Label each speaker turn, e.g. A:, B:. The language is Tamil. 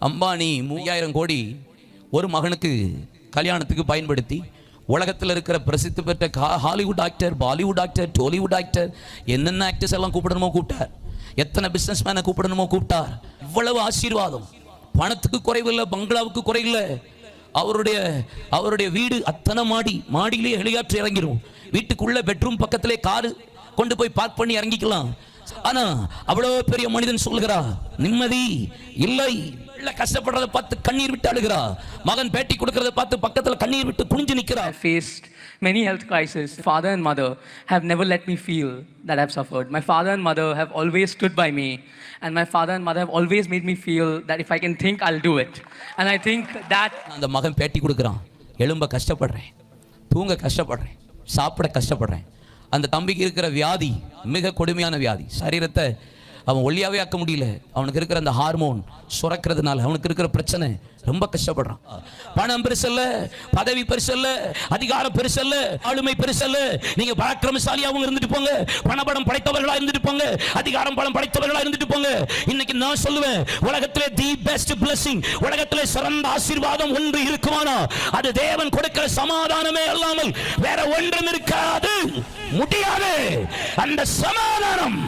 A: அம்பானி மூவாயிரம் கோடி ஒரு மகனுக்கு கல்யாணத்துக்கு பயன்படுத்தி உலகத்தில் இருக்கிற பிரசித்தி பெற்ற கா- Hollywood actor Bollywood actor Tollywood actor என்னென்ன ஆக்டர்ஸ் எல்லாம் கூப்பிடணுமோ கூப்பிட்டார். எத்தனை பிஸ்னஸ் மேனை கூப்பிடணுமோ கூப்பிட்டார். இவ்வளவு ஆசீர்வாதம். பணத்துக்கு குறைவில்லை பங்களாவுக்கு குறையில்லை. அவருடைய அவருடைய வீடு அத்தனை மாடி மாடியிலே ஹெலிகாப்டர் இறங்கிரும். வீட்டுக்குள்ள பெட்ரூம் பக்கத்திலே காரு கொண்டு போய் பார்க் பண்ணி இறங்கிக்கலாம். ஆனா அவ்வளவு பெரிய மனிதன் சொல்கிறா நிம்மதி இல்லை பிள்ளை கஷ்டப்படுறத பார்த்து கண்ணீர் விட்டு அழுகிறா மகன் பேட்டி கொடுக்கறத பார்த்து பக்கத்துல கண்ணீர் விட்டு குனிஞ்சு நிக்கிறா
B: faced many health crises. Father and mother have never let me feel that I've suffered. My father and mother have always stood by me. And my father and mother have always made me feel that if I can think, I'll do it. And I think that
A: அந்த மகன் பேட்டி கொடுக்குறான் எழும்ப கஷ்டப்படுறேன் தூங்க கஷ்டப்படுறேன் சாப்பிட கஷ்டப்படுறேன் அந்த தம்பிக்கு இருக்கிற வியாதி மிக கொடுமையான வியாதி. சரீரத்தை அவன் ஒல்லியாவே ஆக்க முடியல. அவனுக்கு இருக்கிற அந்த ஹார்மோன் சுரக்கிறதுனால அவனுக்கு இருக்கிற பிரச்சனை ரொம்ப கஷ்டப்படுறான். பணம் பெருசல்ல பதவி பெருசல்ல அதிகாரம் பெருசல்ல ஆளுமை பெருசல்ல. நீங்க பராக்கிரமசாலியாவும் இருந்துட்டு போங்க. பணபடம் படைத்தவர்களா இருந்துட்டு போங்க. அதிகாரம் பலம் படைத்தவர்களா இருந்துட்டு போங்க. இன்னைக்கு நான் சொல்லுவேன் உலகத்திலே தி பெஸ்ட் பிளஸிங் உலகத்திலே சிறந்த ஆசீர்வாதம் ஒன்று இருக்குமானா? அது தேவன் கொடுக்கிற சமாதானமே அல்லாமல் வேற ஒன்றும் இருக்காது. முடியாது. அந்த சமாதானம்